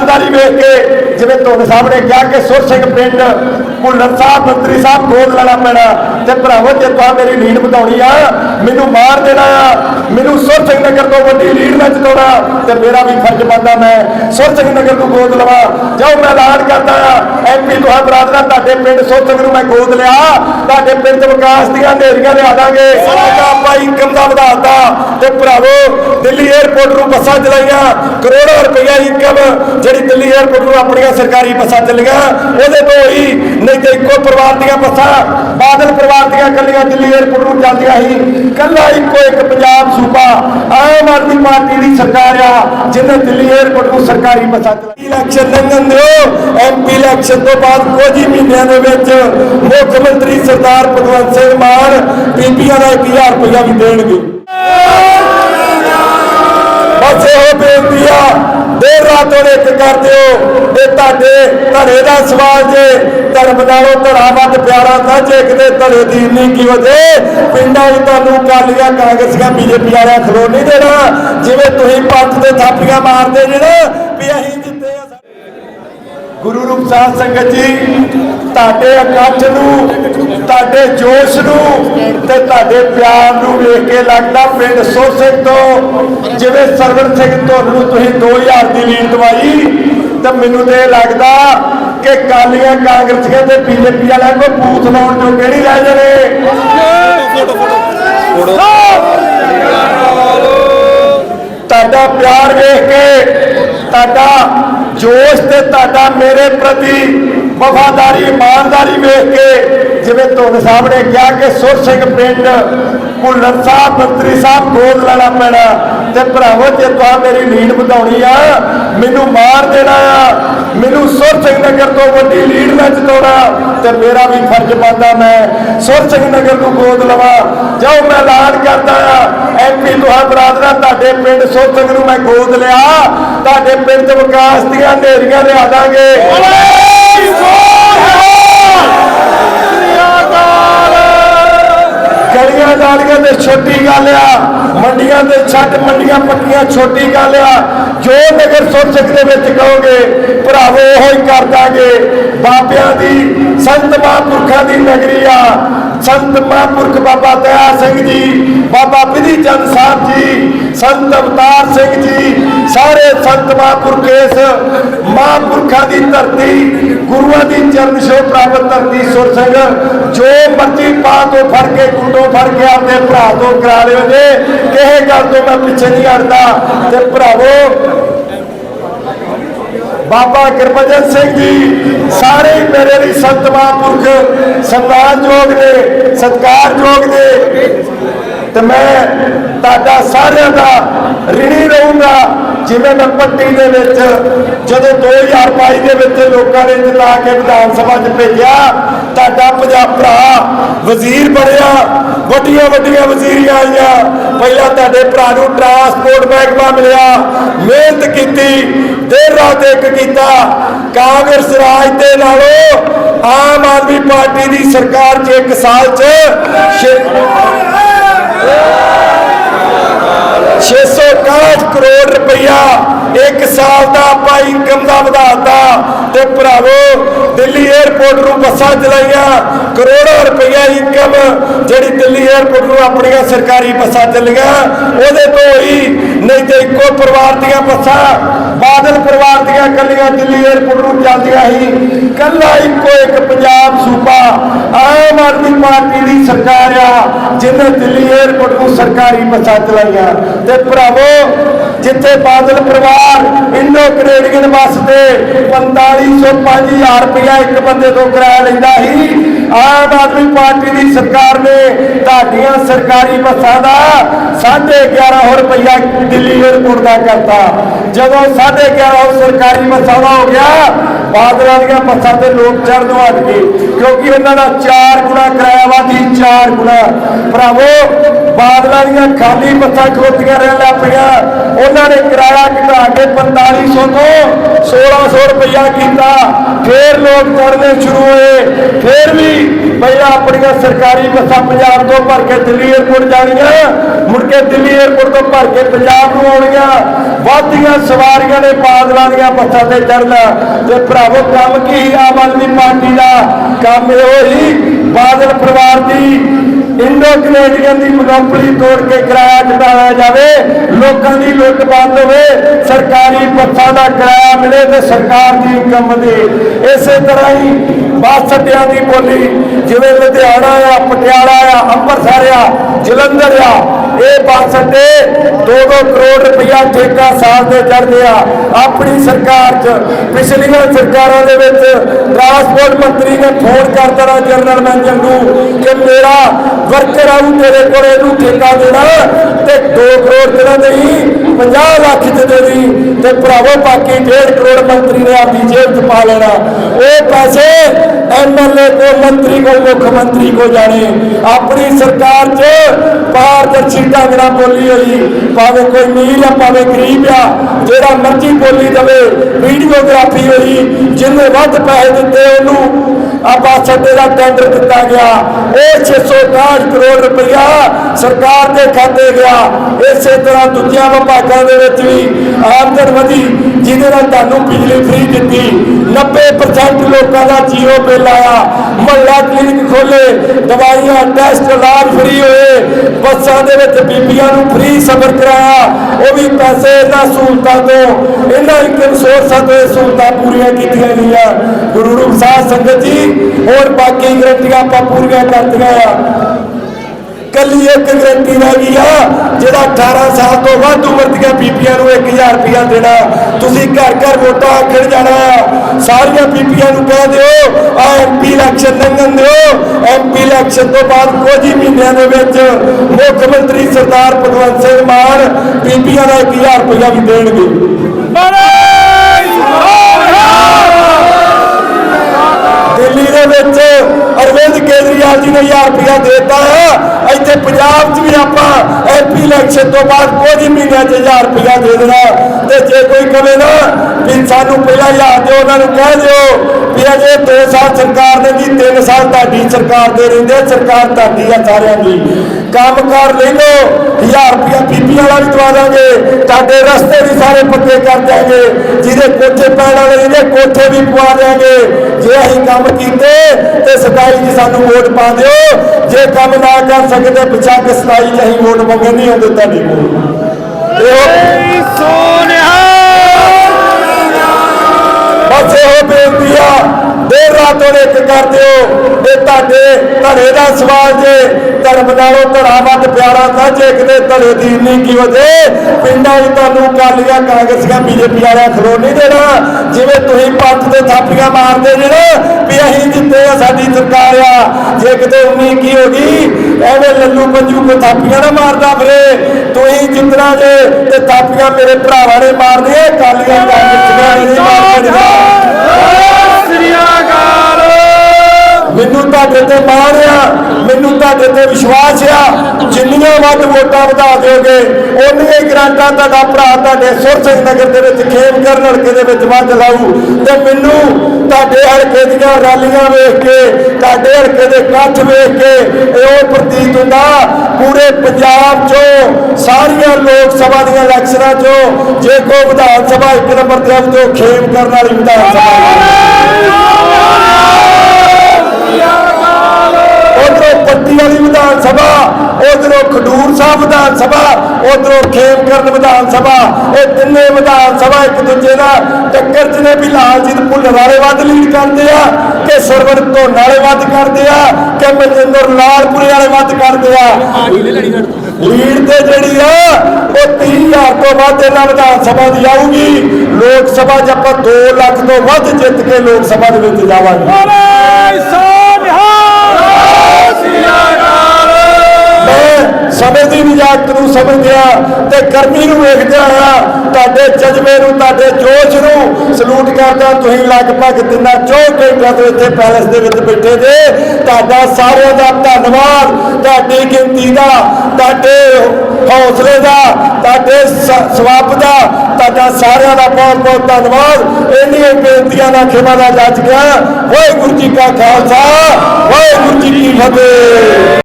ਇਮਾਨਦਾਰੀ ਵੇਖ ਕੇ ਜਿਵੇਂ ਤੁਹਾਡੇ ਸਾਹਮਣੇ ਕਿਹਾ ਕਿ ਸੁਰ ਸਿੰਘ ਪਿੰਡ, ਭੁੱਲਰ ਸਾਹਿਬ, ਮੰਤਰੀ ਸਾਹਿਬ ਗੋਦ ਲੈਣਾ ਪੈਣਾ ਤੇ ਭਰਾਵੋ, ਜੇ ਤੁਹਾਂ ਮੇਰੀ ਲੀਡ ਵਧਾਉਣੀ ਆ, ਮੈਨੂੰ ਮਾਰ ਦੇਣਾ ਆ। ਮੈਨੂੰ ਸੁਰ ਸਿੰਘ ਨਗਰ ਤੋਂ ਵੱਡੀ ਲੀਡ ਨਾਲ ਜਿਤਾਉਣਾ। ਤੇ ਮੇਰਾ ਵੀ ਫਰਜ਼ ਬਣਦਾ ਮੈਂ ਸੁਰ ਸਿੰਘ ਨਗਰ ਨੂੰ ਗੋਦ ਲਵਾ। ਜਾਓ, ਮੈਂ ਐਲਾਨ ਕਰਦਾ ਆ ਐਮਪੀ ਤੁਹਾਂ ਬਰਾਦਰਾਂ ਤੁਹਾਡੇ ਪਿੰਡ ਸੁਰ ਸਿੰਘ ਨੂੰ ਮੈਂ ਗੋਦ ਲਿਆ। ਤੁਹਾਡੇ ਪਿੰਡ ਵਿਕਾਸ ਦੀਆਂ ਨੇਰੀਆਂ ਲਿਆ ਦਾਂਗੇ। ਸਾਡਾ ਆਪਾਂ ਇਨਕਮ ਦਾ ਵਧਾਤਾ ਤੇ ਭਰਾਵੋ, ਦਿੱਲੀ 에ਅਰਪੋਰਟ ਨੂੰ ਬੱਸਾਂ ਚਲਾਈਆਂ। ਕਰੋੜਾਂ ਰੁਪਈਆ ਇਨਕਮ ਜਿਹੜੀ ਦਿੱਲੀ 에ਅਰਪੋਰਟ ਨੂੰ ਆਪਣੀਆਂ ਸਰਕਾਰੀ ਬੱਸਾਂ ਚੱਲੀਆਂ, ਉਹਦੇ ਤੋਂ ਹੀ ਨਹੀਂ ਤੇ ਇੱਕੋ ਪਰਿਵਾਰ ਦੀਆਂ ਬੱਸਾਂ, ਬਾਦਲ ਪਰਿਵਾਰ ਦੀਆਂ ਕੱਲੀਆਂ ਦਿੱਲੀ 에ਅਰਪੋਰਟ ਨੂੰ ਜਾਂਦੀਆਂ ਸੀ। ਕੱਲਾ ਇੱਕੋ ਇੱਕ ਪੰਜਾਬ ਸੂਬਾ, ਆਮ ਆਦਮੀ ਪਾਰਟੀ ਦੀ ਸਰਕਾਰ ਆ, ਜਿਹਨੇ ਦਿੱਲੀ 에ਅਰਪੋਰਟ ਨੂੰ ਸਰਕਾਰੀ ਬੱਸਾਂ ਚਲਾਈ ਇਲੈਕਸ਼ਨ ਲੰਘਣ ਦਿਓ ਐਮਪੀ ਇਲੈਕਸ਼ਨ ਤੋਂ ਬਾਅਦ ਕੁਝ ਹੀ ਮਹੀਨਿਆਂ ਦੇ ਵਿੱਚ ਮੁੱਖ ਮੰਤਰੀ ਸਰਦਾਰ ਭਗਵੰਤ ਸਿੰਘ ਮਾਨ ਬੀਬੀਆਂ ਦਾ 1000 ਰੁਪਇਆ ਵੀ ਦੇਣਗੇ। ਬਸ ਇਹੋ ਬੇਨਤੀ ਆ ਦੇਰ ਰਾਤ ਉਹਨੇ ਇੱਕ ਕਰ ਦਿਓ। ਇਹ ਤੁਹਾਡੇ ਧੜੇ ਦਾ ਸਵਾਲ ਜੇ। ਧਰਮ ਨਾਲੋਂ ਧੜਾ ਵੱਧ ਪਿਆਰਾ ਤਾਂ ਜੇ ਕਿਤੇ ਧੜੇ ਦੀ ਨਹੀਂ ਕੀ ਵਜੇ ਪਿੰਡਾਂ 'ਚ ਤੁਹਾਨੂੰ ਕਾਲੀਆਂ ਕਾਂਗਰਸੀਆਂ, ਬੀਜੇਪੀ ਵਾਲਿਆਂ ਖਲੋ ਨਹੀਂ ਦੇਣਾ। ਜਿਵੇਂ ਤੁਸੀਂ ਪੰਥ ਦੇ ਥਾਪੀਆਂ ਮਾਰਦੇ ਜੇ ਨਾ, ਵੀ ਅਸੀਂ ਗੁਰੂ ਰੂਪ ਸਾਹਿਬ ਸੰਗਤ ਜੀ, ਤੁਹਾਡੇ ਇਕੱਠ ਨੂੰ, ਤੁਹਾਡੇ ਜੋਸ਼ ਨੂੰ ਤੇ ਤੁਹਾਡੇ ਪਿਆਰ ਨੂੰ ਵੇਖ ਕੇ ਲੱਗਦਾ ਪਿੰਡ ਸੁਰ ਸਿੰਘ ਤੋਂ, ਜਿਵੇਂ ਸਰਵਣ ਸਿੰਘ ਤੁਹਾਨੂੰ ਤੁਸੀਂ 2000 ਦੀ ਲੀਡ ਦਵਾਈ, ਤਾਂ ਮੈਨੂੰ ਤੇ ਇਹ ਲੱਗਦਾ ਕਿ ਕਾਲੀਆਂ ਕਾਂਗਰਸੀਆਂ ਤੇ ਬੀਜੇਪੀ ਵਾਲਿਆਂ ਕੋ ਬੂਥ ਲਾਉਣ ਜੋ ਕਿਹੜੀ ਰਹਿ ਜਾਣੇ ਤੁਹਾਡਾ ਪਿਆਰ ਵੇਖ ਕੇ ਤੁਹਾਡਾ ਜੋਸ਼ ਤੇ ਤੁਹਾਡਾ ਮੇਰੇ ਪ੍ਰਤੀ ਵਫਾਦਾਰੀ, ਇਮਾਨਦਾਰੀ ਵੇਖ ਕੇ ਜਿਵੇਂ ਤੁਹਾਡੇ ਸਾਹਮਣੇ ਕਿਹਾ ਕਿ ਸੁਰ ਸਿੰਘ ਪਿੰਡ ਭੁੱਲਰ ਸਾਹਿਬ, ਮੰਤਰੀ ਸਾਹਿਬ, ਗੋਦ ਲੈਣਾ ਪੈਣਾ ਤੇ ਭਰਾਵੋ, ਜੇ ਤੁਹਾਂ ਮੇਰੀ ਲੀਡ ਵਧਾਉਣੀ ਆ, ਮੈਨੂੰ ਮਾਰ ਦੇਣਾ ਆ, ਮੈਨੂੰ ਸੁਰ ਸਿੰਘ ਨਗਰ ਤੋਂ ਵੱਡੀ ਲੀਡ ਨਾਲ ਜਿਤਾਉਣਾ ਤੇ ਮੇਰਾ ਵੀ ਫਰਜ਼ ਬਣਦਾ ਮੈਂ ਸੁਰ ਸਿੰਘ ਨਗਰ ਨੂੰ ਗੋਦ ਲਵਾਂ। ਜਾਓ, ਮੈਂ ਐਲਾਨ ਕਰਦਾ ਆ ਤੁਹਾਡੇ ਪਿੰਡ ਸਿੰਘ ਨੂੰ ਮੈਂ ਗੋਦ ਲਿਆ ਤੁਹਾਡੇ ਪਿੰਡ ਵਿਕਾਸ ਦੀਆਂ ਨੇਰੀਆਂ ਲਿਆ ਦਾਂਗੇ। ਗਲੀਆਂ ਨਾਲੀਆਂ ਤੇ ਛੋਟੀ ਗੱਲ ਆ ਮੰਡੀਆਂ ਤੇ ਛੱਡ ਮੰਡੀਆਂ ਪੱਕੀਆਂ ਛੋਟੀ ਗੱਲ ਆ। ਜੋ ਨਗਰ ਸਿੰਘ ਦੇ ਵਿੱਚ ਕਹੋਗੇ ਭਰਾਵੋ ਉਹ ਹੀ ਕਰ ਦਾਂਗੇ। ਬਾਬਿਆਂ ਦੀ ਸੰਤ ਮਹਾਂਪੁਰਖਾਂ ਦੀ ਨਗਰੀ ਆ ਸੰਤ ਮਹਾਂਪੁਰਖ ਬਾਬਾ ਦਇਆ ਸਿੰਘ ਜੀ, ਬਾਬਾ ਵਿਧੀ ਚੰਦ ਸਾਹਿਬ ਜੀ, ਸੰਤ ਅਵਤਾਰ ਸਿੰਘ ਜੀ, ਸਾਰੇ ਸੰਤ ਮਹਾਂਪੁਰਖ ਇਸ ਮਹਾਂਪੁਰਖਾਂ ਦੀ ਧਰਤੀ, ਗੁਰੂਆਂ ਦੀ ਚਰਨ ਛੋਹ ਪ੍ਰਾਪਤ ਧਰਤੀ ਸੁਰ ਸਿੰਘ, ਜੋ ਮਰਜ਼ੀ ਪਾ ਤੋਂ ਫੜ ਕੇ ਕੁੰਡੋਂ ਫੜ ਕੇ ਆਪਣੇ ਭਰਾ ਤੋਂ ਕਰਾ ਲਿਓ ਜੇ। ਕਿਸੇ ਗੱਲ ਤੋਂ ਮੈਂ ਪਿੱਛੇ ਨਹੀਂ ਹਟਦਾ। ਤੇ ਭਰਾਵੋ ਬਾਬਾ ਗੁਰਬਚਨ ਸਿੰਘ ਜੀ, ਸਾਰੇ ਮੇਰੇ ਲਈ ਸੰਤ ਮਹਾਂਪੁਰਖ, ਸਨਮਾਨਯੋਗ ਨੇ, ਸਤਿਕਾਰਯੋਗ ਨੇ। ਤੇ ਮੈਂ ਤੁਹਾਡਾ ਸਾਰਿਆਂ ਦਾ ਰਿਣੀ ਰਹੂੰਗਾ। ਜਿਵੇਂ ਮੈਂ ਪੱਟੀ ਦੇ ਵਿੱਚ, ਜਦੋਂ 2022 ਦੇ ਵਿੱਚ ਲੋਕਾਂ ਨੇ ਜਿਤਾ ਕੇ ਵਿਧਾਨ ਸਭਾ 'ਚ ਭੇਜਿਆ, ਤੁਹਾਡਾ ਪੰਜਾਬ ਭਰਾ ਵਜ਼ੀਰ ਬਣਿਆ, ਵੱਡੀਆਂ ਵੱਡੀਆਂ ਵਜ਼ੀਰੀਆਂ ਆਈਆਂ। ਪਹਿਲਾਂ ਤੁਹਾਡੇ ਭਰਾ ਨੂੰ ਟਰਾਂਸਪੋਰਟ ਮਹਿਕਮਾ ਮਿਲਿਆ, ਮਿਹਨਤ ਕੀਤੀ, ਦੇਰ ਰਾਤ ਇੱਕ ਕੀਤਾ। ਕਾਂਗਰਸ ਰਾਜ ਦੇ ਨਾਲੋਂ ਆਮ ਆਦਮੀ ਪਾਰਟੀ ਦੀ ਸਰਕਾਰ 'ਚ ਇੱਕ ਸਾਲ 'ਚ ਛੇ- 661 ਕਰੋੜ ਰੁਪਇਆ ਸਾਲ ਦਾ ਆਪਾਂ ਇਨਕਮ ਦਾ ਵਧਾਤਾ ਤੇ ਭਰਾਵੋ, ਦਿੱਲੀ 에ਅਰਪੋਰਟ ਨੂੰ ਬੱਸਾਂ ਚਲਾਈਆਂ, ਕਰੋੜਾਂ ਰੁਪਈਆ ਇਨਕਮ ਜਿਹੜੀ ਦਿੱਲੀ 에ਅਰਪੋਰਟ ਨੂੰ ਆਪਣੀਆਂ ਸਰਕਾਰੀ ਬੱਸਾਂ ਚੱਲੀਆਂ, ਉਹਦੇ ਤੋਂ ਹੀ ਨਹੀਂ ਤੇ ਇੱਕੋ ਪਰਿਵਾਰ ਦੀਆਂ ਬੱਸਾਂ ਬਾਦਲ ਪਰਿਵਾਰ ਦੀਆਂ ਕੱਲੀਆਂ ਦਿੱਲੀ 에ਅਰਪੋਰਟ ਨੂੰ ਜਾਂਦੀਆਂ ਸੀ। ਕੱਲਾ ਇੱਕੋ ਇੱਕ ਪੰਜਾਬ ਸੂਬਾ, ਆਮ ਆਦਮੀ ਪਾਰਟੀ ਦੀ ਸਰਕਾਰ ਆ, ਜਿਹਨੇ ਦਿੱਲੀ 에ਅਰਪੋਰਟ ਨੂੰ ਸਰਕਾਰੀ ਬੱਸਾਂ ਚਲਾਈਆਂ। ਤੇ ਭਰਾਵੋ, ਜਿੱਥੇ ਬਾਦਲ ਪਰਿਵਾਰ ਇੰਡੋ ਕੈਨੇਡੀਅਨ ਬੱਸ ਤੇ 4500 5000 ਰੁਪਇਆ ਇੱਕ ਬੰਦੇ ਤੋਂ ਕਿਰਾਇਆ ਲੈਂਦਾ ਸੀ ਆਮ ਆਦਮੀ ਪਾਰਟੀ ਦੀ ਸਰਕਾਰ ਨੇ ਤੁਹਾਡੀਆਂ ਸਰਕਾਰੀ ਬੱਸਾਂ ਦਾ 1150 ਰੁਪਇਆ ਦਿੱਲੀ 에ਅਰਪੋਰਟ ਦਾ ਕਰਤਾ। ਜਦੋਂ 1150 ਸਰਕਾਰੀ ਬੱਸਾਂ ਦਾ ਹੋ ਗਿਆ ਬਾਦਲਾਂ ਦੀਆਂ ਬੱਸਾਂ ਤੇ ਲੋਕ ਚੜ੍ਹਨ ਹਟ ਗਏ, ਕਿਉਂਕਿ ਉਹਨਾਂ ਦਾ ਚਾਰ ਗੁਣਾ ਕਿਰਾਇਆ ਵਾਧੀ ਚਾਰ ਗੁਣਾ। ਭਰਾਵੋ, ਬਾਦਲਾਂ ਦੀਆਂ ਖਾਲੀ ਬੱਸਾਂ ਖਲੋਤੀਆਂ ਰਹਿਣ ਲੱਗ ਪਈਆਂ। ਉਹਨਾਂ ਨੇ ਕਿਰਾਇਆ ਘਟਾ ਕੇ 4500 ਤੋਂ 1600 ਰੁਪਇਆ ਕੀਤਾ। ਫੇਰ ਲੋਕ ਚੜਨੇ ਸ਼ੁਰੂ ਹੋਏ। ਫੇਰ ਵੀ ਪਹਿਲਾਂ ਆਪਣੀਆਂ ਸਰਕਾਰੀ ਬੱਸਾਂ ਪੰਜਾਬ ਤੋਂ ਭਰ ਕੇ ਦਿੱਲੀ ਏਅਰਪੋਰਟ ਜਾਣੀਆਂ, ਮੁੜ ਕੇ ਦਿੱਲੀ ਏਅਰਪੋਰਟ ਤੋਂ ਭਰ ਕੇ ਪੰਜਾਬ ਨੂੰ ਆਉਣੀਆਂ। ਵੱਧਦੀਆਂ ਸਵਾਰੀਆਂ ਨੇ ਬਾਦਲਾਂ ਦੀਆਂ ਬੱਸਾਂ ਤੇ ਚੜ੍ਹਨਾ ਤੇ ਭਰਾਵੋ, ਕੰਮ ਕੀ ਆਮ ਆਦਮੀ ਪਾਰਟੀ ਦਾ ਕੰਮ ਇਹੋ ਹੀ ਬਾਦਲ ਪਰਿਵਾਰ ਦੀ ਇੰਡੋ ਕੈਨੇਡੀਅਨ ਦੀ ਮਨੋਪਲੀ ਤੋੜ ਕੇ ਕਿਰਾਇਆ ਘਟਾਇਆ ਜਾਵੇ, ਲੋਕਾਂ ਦੀ ਲੁੱਟ ਬੰਦ ਹੋਵੇ, ਸਰਕਾਰੀ ਬੱਸਾਂ ਦਾ ਕਿਰਾਇਆ ਮਿਲੇ ਤੇ ਸਰਕਾਰ ਦੀ ਇਨਕਮ ਵਧੇ। ਇਸੇ ਤਰ੍ਹਾਂ ਹੀ ਬੱਸ ਅੱਡਿਆਂ ਦੀ ਬੋਲੀ, ਜਿਵੇਂ ਲੁਧਿਆਣਾ ਆ, ਪਟਿਆਲਾ ਆ, ਅੰਮ੍ਰਿਤਸਰ ਆ, ਜਲੰਧਰ ਆ ਇਹ ਬੱਸ ਅੱਡੇ 2-2 ਕਰੋੜ ਰੁਪਇਆ ਠੇਕਾ ਸਾਲ ਦੇ ਚੜ੍ਹਦੇ ਆ ਆਪਣੀ ਸਰਕਾਰ 'ਚ, ਪਿਛਲੀਆਂ ਸਰਕਾਰਾਂ ਦੇ ਵਿੱਚ ਟਰਾਂਸਪੋਰਟ ਮੰਤਰੀ ਨੇ ਫੋਨ ਕਰਤਾ ਨਾ ਜਨਰਲ ਮੈਨੇਜਰ ਨੂੰ ਕਿ ਮੇਰਾ ਵਰਕਰ ਆਉ ਤੇਰੇ ਕੋਲ, ਇਹਨੂੰ ਠੇਕਾ ਦੇਣਾ ਤੇ 2 ਕਰੋੜ ਦੇਣਾ ਨਹੀਂ 50 ਲੱਖ ਚ ਦੇ ਦੀ ਤੇ ਭਰਾਵੋ ਬਾਕੀ 1.5 ਕਰੋੜ ਮੰਤਰੀ ਨੇ ਆਪਦੀ ਜੇਬ 'ਚ ਪਾ ਲੈਣਾ। ਉਹ ਪੈਸੇ ਐਮਐਲਏ ਕੋ ਮੰਤਰੀ ਕੋ ਮੁੱਖ ਮੰਤਰੀ ਕੋ ਜਾਣੇ। ਆਪਣੀ ਸਰਕਾਰ 'ਚ ਪਾਰਦਰਸ਼ੀ ਢੰਗ ਨਾਲ ਬੋਲੀ ਹੋਈ, ਭਾਵੇਂ ਕੋਈ ਅਮੀਰ ਆ, ਭਾਵੇਂ ਗਰੀਬ ਆ, ਜਿਹੜਾ ਮਰਜ਼ੀ ਬੋਲੀ ਦਵੇ ਵੀਡੀਓਗ੍ਰਾਫੀ ਹੋਈ ਜਿੰਨੇ ਵੱਧ ਪੈਸੇ ਦਿੱਤੇ ਉਹਨੂੰ ਆਪਾਂ ਅੱਡੇ ਦਾ ਟੈਂਡਰ ਦਿੱਤਾ ਗਿਆ। ਉਹ 661 ਕਰੋੜ ਰੁਪਇਆ ਸਰਕਾਰ ਦੇ ਖਾਤੇ ਗਿਆ। ਇਸੇ ਤਰ੍ਹਾਂ ਦੂਜਿਆਂ ਵਿਭਾਗਾਂ ਦੇ ਵਿੱਚ ਵੀ ਆਮਦਨ ਵਧੀ, ਜਿਹਦੇ ਨਾਲ ਤੁਹਾਨੂੰ ਬਿਜਲੀ ਫ੍ਰੀ ਦਿੱਤੀ। 90% ਲੋਕਾਂ ਦਾ ਜੀਓ ਬਿੱਲ ਆਇਆ। ਮਹੱਲਾ ਕਲੀਨਿਕ ਖੋਲੇ ਦਵਾਈਆਂ ਟੈਸਟ ਇਲਾਜ ਫ੍ਰੀ ਹੋਏ। ਬੱਸਾਂ ਦੇ ਵਿੱਚ ਬੀਬੀਆਂ ਨੂੰ ਫ੍ਰੀ ਸਫ਼ਰ ਕਰਾਇਆ। ਉਹ ਵੀ ਪੈਸੇ ਇਹਨਾਂ ਸਹੂਲਤਾਂ ਤੋਂ, ਇਹਨਾਂ ਇਨਕਮ ਸੋਰਸਾਂ ਤੋਂ ਇਹ ਸਹੂਲਤਾਂ ਪੂਰੀਆਂ ਕੀਤੀਆਂ ਗਈਆਂ। ਗੁਰੂ ਰੂਪ ਸਾਹਿਬ ਸੰਗਤ ਜੀ, ਹੋਰ ਬਾਕੀ ਗਰੰਟੀਆਂ ਆਪਾਂ ਪੂਰੀਆਂ ਕਰਤੀਆਂ ਆ। ਕੱਲੀ ਇੱਕ ਗਰੰਟੀ ਰਹਿ ਗਈ ਆ, ਜਿਹੜਾ 18 ਸਾਲ ਤੋਂ ਵੱਧ ਉਮਰ ਦੀਆਂ ਬੀਬੀਆਂ ਨੂੰ 1000 ਰੁਪਇਆ ਦੇਣਾ। ਤੁਸੀਂ ਘਰ ਘਰ ਵੋਟਾਂ ਆਖਣ ਜਾਣਾ। ਸਾਰੀਆਂ ਬੀਬੀਆਂ ਨੂੰ ਕਹਿ ਦਿਓ, ਆ ਐਮਪੀ ਇਲੈਕਸ਼ਨ ਲੰਘਣ ਦਿਓ। ਐਮਪੀ ਇਲੈਕਸ਼ਨ ਤੋਂ ਬਾਅਦ ਕੁਝ ਹੀ ਮਹੀਨਿਆਂ ਦੇ ਵਿੱਚ ਮੁੱਖ ਮੰਤਰੀ ਸਰਦਾਰ ਭਗਵੰਤ ਸਿੰਘ ਮਾਨ ਬੀਬੀਆਂ ਦਾ 1000 ਰੁਪਇਆ ਵੀ ਦੇਣਗੇ। ਦਿੱਲੀ ਦੇ ਵਿੱਚ ਅਰਵਿੰਦ ਕੇਜਰੀਵਾਲ ਜੀ ਨੇ 1000 ਰੁਪਇਆ ਦਿੱਤਾ ਹੈ। ਇੱਥੇ ਪੰਜਾਬ 'ਚ ਵੀ ਆਪਾਂ ਐਮਪੀ ਇਲੈਕਸ਼ਨ ਤੋਂ ਬਾਅਦ ਕੋਈ ਮਹੀਨਿਆਂ 'ਚ 1000 ਰੁਪਇਆ ਦੇ ਦੇਣਾ। ਤੇ ਜੇ ਕੋਈ ਕਵੇ ਨਾ ਵੀ ਸਾਨੂੰ ਪਹਿਲਾਂ ਹਜ਼ਾਰ ਦਿਓ, ਉਹਨਾਂ ਨੂੰ ਕਹਿ ਦਿਓ ਵੀ ਅਜੇ 2 ਸਾਲ ਸਰਕਾਰ ਨੇ ਜੀ 3 ਸਾਲ ਤੁਹਾਡੀ ਸਰਕਾਰ ਦੇ ਰਹਿੰਦੇ ਸਰਕਾਰ ਤੁਹਾਡੀ ਆ ਸਾਰਿਆਂ ਦੀ। ਕੰਮ ਕਰ ਲੈ ਲਓ 1000 ਰੁਪਇਆ ਬੀਬੀ ਵਾਲਾ ਵੀ ਦਵਾ ਦਾਂਗੇ, ਤੁਹਾਡੇ ਰਸਤੇ ਵੀ ਸਾਰੇ ਪੱਕੇ ਕਰ ਦਿਆਂਗੇ। ਜਿਹਦੇ ਕੋਠੇ ਪੈਣ ਵਾਲੇ ਇਹਦੇ ਕੋਠੇ ਵੀ ਪਵਾ ਦਿਆਂਗੇ। ਜੇ ਅਸੀਂ ਕੰਮ ਕੀਤੇ ਤੇ ਸਤਾਈ ਜੀ ਸਾਨੂੰ ਵੋਟ ਪਾ ਦਿਓ। ਜੇ ਕੰਮ ਨਾ ਕਰ ਸਕਦੇ ਪਿਛਾ ਕੇ ਸਤਾਈ ਜੀ ਅਸੀਂ ਵੋਟ ਮੰਗਣ ਨਹੀਂ ਆਉਂਦੇ ਤੁਹਾਡੀ ਕੋਲ ਇਹੋ ਬਸ ਇਹੋ ਬੇਨਤੀ ਆ ਦੇਰ ਰਾਤ ਇੱਕ ਕਰ ਦਿਓ। ਇਹ ਤੁਹਾਡੇ ਧੜੇ ਦਾ ਸਵਾਲ ਜੇ ਧਰਮ ਨਾਲੋਂ ਧੜਾ ਵੱਧ ਪਿਆਰਾ ਜੇ ਕਿਤੇ ਧੜੇ ਦੀ ਨਹੀਂ ਕੀ ਵਜੇ ਪਿੰਡਾਂ 'ਚ ਤੁਹਾਨੂੰ ਕਾਲੀਆਂ ਕਾਂਗਰਸੀਆਂ ਬੀਜੇਪੀ ਵਾਲਿਆਂ ਖਲੋ ਨਹੀਂ ਦੇਣਾ। ਜਿਵੇਂ ਤੁਸੀਂ ਪੰਥ ਦੇ ਥਾਪੀਆਂ ਮਾਰਦੇ ਜੇ ਨਾ ਵੀ ਅਸੀਂ ਜਿੱਤੇ ਆ ਸਾਡੀ ਸਰਕਾਰ ਆ। ਜੇ ਕਿਤੇ ਉਨੀ ਕੀ ਹੋ ਗਈ? ਐਵੇਂ ਲੱਲੂ ਪੰਜੂ ਕੋ ਥਾਪੀਆਂ ਨਾ ਮਾਰਦਾ ਫਿਰੇ। ਤੁਸੀਂ ਜਿੱਤਣਾ ਜੇ ਤੇ ਥਾਪੀਆਂ ਮੇਰੇ ਭਰਾਵਾਂ ਨੇ ਮਾਰਦੇ ਕਾਲੀਆਂ ਕਾਂਗਰਸੀਆਂ ਨੇ ਨਹੀਂ ਮਾਰਦੀਆਂ ਮੈਨੂੰ ਤੁਹਾਡੇ ਤੇ ਮਾਣ ਆ, ਮੈਨੂੰ ਤੁਹਾਡੇ ਤੇ ਵਿਸ਼ਵਾਸ ਆ। ਜਿੰਨੀਆਂ ਵੱਧ ਵੋਟਾਂ ਵਧਾ ਦਿਓਗੇ ਉਨੀਆਂ ਹੀ ਗ੍ਰਾਂਟਾਂ ਤੁਹਾਡਾ ਭਰਾ ਤੁਹਾਡੇ ਸੁਰ ਨਗਰ ਦੇ ਵਿੱਚ ਖੇਮ ਕਰਨ ਹਲਕੇ ਦੇ ਵਿੱਚ ਵੱਧ ਲਾਊ। ਤੇ ਮੈਨੂੰ ਤੁਹਾਡੇ ਹਲਕੇ ਦੀਆਂ ਰੈਲੀਆਂ ਵੇਖ ਕੇ, ਤੁਹਾਡੇ ਹਲਕੇ ਦੇ ਇਕੱਠ ਵੇਖ ਕੇ ਇਹੋ ਪ੍ਰਤੀਤ ਹੁੰਦਾ, ਪੂਰੇ ਪੰਜਾਬ 'ਚੋਂ, ਸਾਰੀਆਂ ਲੋਕ ਸਭਾ ਦੀਆਂ ਇਲੈਕਸ਼ਨਾਂ 'ਚੋਂ, ਜੇ ਕੋਈ ਵਿਧਾਨ ਸਭਾ ਇੱਕ ਨੰਬਰ ਤੇ ਆਉਂਦੀ ਖੇਮ ਕਰਨ ਵਾਲੀ ਵਿਧਾਨ ਸਭਾ। ਹੈ। ਉਧਰੋਂ ਪੱਟੀ ਵਾਲੀ ਵਿਧਾਨ ਸਭਾ, ਉਧਰੋਂ ਖਡੂਰ ਸਾਹਿਬ ਵਿਧਾਨ ਸਭਾ, ਉਧਰੋਂ ਖੇਮਕਰਨ ਵਿਧਾਨ ਸਭਾ, ਇਹ ਤਿੰਨੇ ਵਿਧਾਨ ਸਭਾ ਇੱਕ ਦੂਜੇ ਨਾਲ ਟੱਕਰ ਚ ਵੀ ਲਾਲਜੀਤ ਭੁੱਲਰ ਵਾਲੇ ਵੱਧ ਲੀਡ ਕਰਦੇ ਆ, ਕਿ ਸਰਵਣ ਧੋਨ ਵਾਲੇ ਵੱਧ ਕਰਦੇ ਆ, ਕਿ ਮਨਜਿੰਦਰ ਲਾਲਪੁਰੇ ਵਾਲੇ ਵੱਧ ਕਰਦੇ ਆ। ਲੀਡ ਤੇ ਜਿਹੜੀ ਆ, ਉਹ 30000 ਤੋਂ ਵੱਧ ਇਹਨਾਂ ਵਿਧਾਨ ਸਭਾ ਦੀ ਆਊਗੀ। ਲੋਕ ਸਭਾ 'ਚ ਆਪਾਂ 2 ਲੱਖ ਤੋਂ ਵੱਧ ਜਿੱਤ ਕੇ ਲੋਕ ਸਭਾ ਦੇ ਵਿੱਚ ਜਾਵਾਂਗੇ। ਮੈਂ ਸਮੇਂ ਦੀ ਨਿਜਾਤ ਨੂੰ ਸਮਝਦਿਆਂ ਤੇ ਗਰਮੀ ਨੂੰ ਵੇਖਦਿਆਂ ਆ, ਤੁਹਾਡੇ ਜਜ਼ਬੇ ਨੂੰ, ਤੁਹਾਡੇ ਜੋਸ਼ ਨੂੰ ਸਲੂਟ ਕਰਦਾ, ਤੁਸੀਂ ਲਗਭਗ ਤਿੰਨਾਂ ਚੌ ਘੰਟਿਆਂ ਤੋਂ ਇੱਥੇ ਪੈਲਸ ਦੇ ਵਿੱਚ ਬੈਠੇ ਜੇ। ਤੁਹਾਡਾ ਸਾਰਿਆਂ ਦਾ ਧੰਨਵਾਦ, ਤੁਹਾਡੀ ਗਿਣਤੀ ਦਾ, ਤੁਹਾਡੇ ਹੌਸਲੇ ਦਾ, ਤੁਹਾਡੇ ਸ- ਦਾ, ਤੁਹਾਡਾ ਸਾਰਿਆਂ ਦਾ ਬਹੁਤ ਬਹੁਤ ਧੰਨਵਾਦ। ਇੰਨੀਆਂ ਬੇਨਤੀਆਂ ਨਾਲ ਖਿਮਾ ਦਾ ਜੱਜ ਗਿਆ। ਵਾਹਿਗੁਰੂ ਜੀ ਕਾ ਖਾਲਸਾ, ਵਾਹਿਗੁਰੂ ਜੀ ਕੀ ਫਤਿਹ।